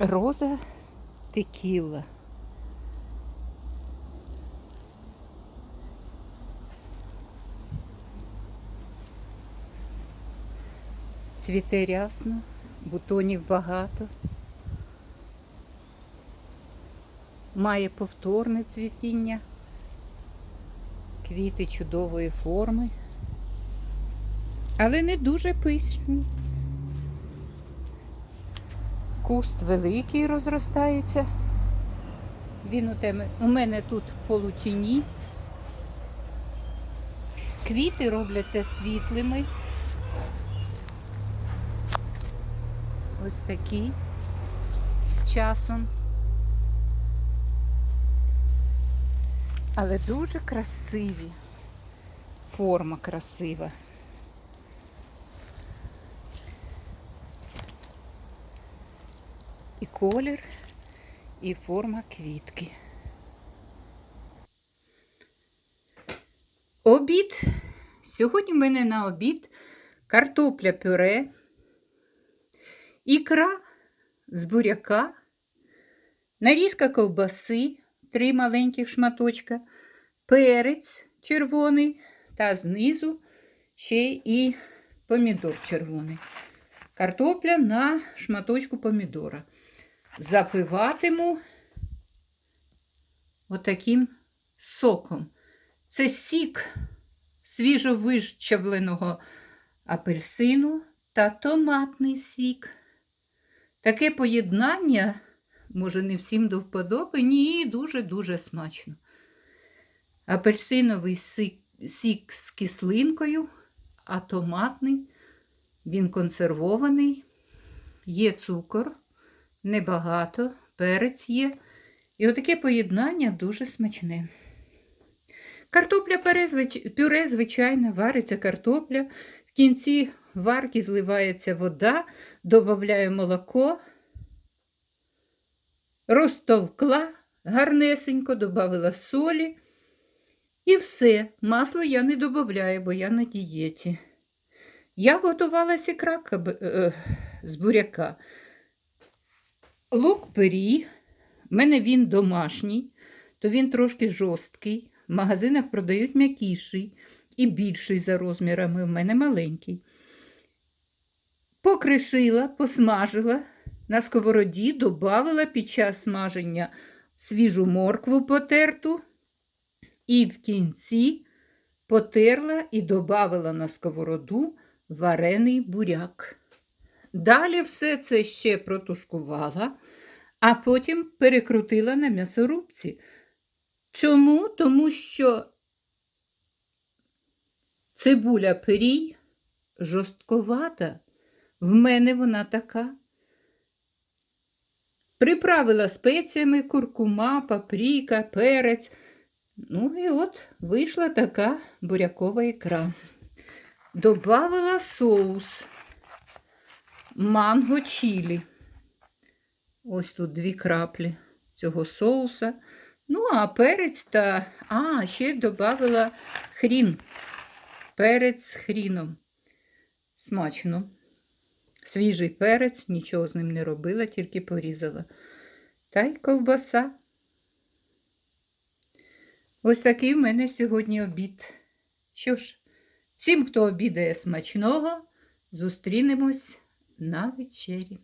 Роза текіла. Цвіте рясно, бутонів багато. Має повторне цвітіння, квіти чудової форми, але не дуже пишні. Куст великий розростається. Він у, теме, у мене тут в полутіні. Квіти робляться світлими. Ось такі з часом. Але дуже красиві. Форма красива. І колір, і форма квітки. Обід. Сьогодні в мене на обід картопля пюре, ікра з буряка, нарізка ковбаси, три маленьких шматочка, перець червоний та знизу ще і помідор червоний. Картопля на шматочку помідора. Запиватиму отаким соком. Це сік свіжовищавленого апельсину та томатний сік. Таке поєднання, може, не всім до вподоби, ні, дуже-дуже смачно. Апельсиновий сік, сік з кислинкою, а томатний, він консервований, є цукор, небагато, перець є. І отаке поєднання дуже смачне. Картопля пюре, звичайно, вариться картопля. В кінці варки зливається вода, додаю молоко, розтовкла гарнесенько, додала солі. І все. Масло я не додаю, бо я на дієті. Я готувала сікрак е, з буряка. Лук пирі, в мене він домашній, то він трошки жорсткий. В магазинах продають м'якіший і більший за розмірами, в мене маленький. Покришила, посмажила на сковороді, додавила під час смаження свіжу моркву потерту, і в кінці потерла і додавила на сковороду варений буряк. Далі все це ще протушкувала, а потім перекрутила на м'ясорубці. Чому? Тому що цибуля пирій жорстковата, в мене вона така. Приправила спеціями куркума, паприка, перець. Ну і от вийшла така бурякова ікра. Добавила соус манго чілі. Ось тут дві краплі цього соуса. Ну, а перець та. А, ще додала хрін. Перець з хріном. Смачно. Свіжий перець, нічого з ним не робила, тільки порізала. Та й ковбаса. Ось такий в мене сьогодні обід. Що ж, всім, хто обідає смачного, зустрінемось на вечері.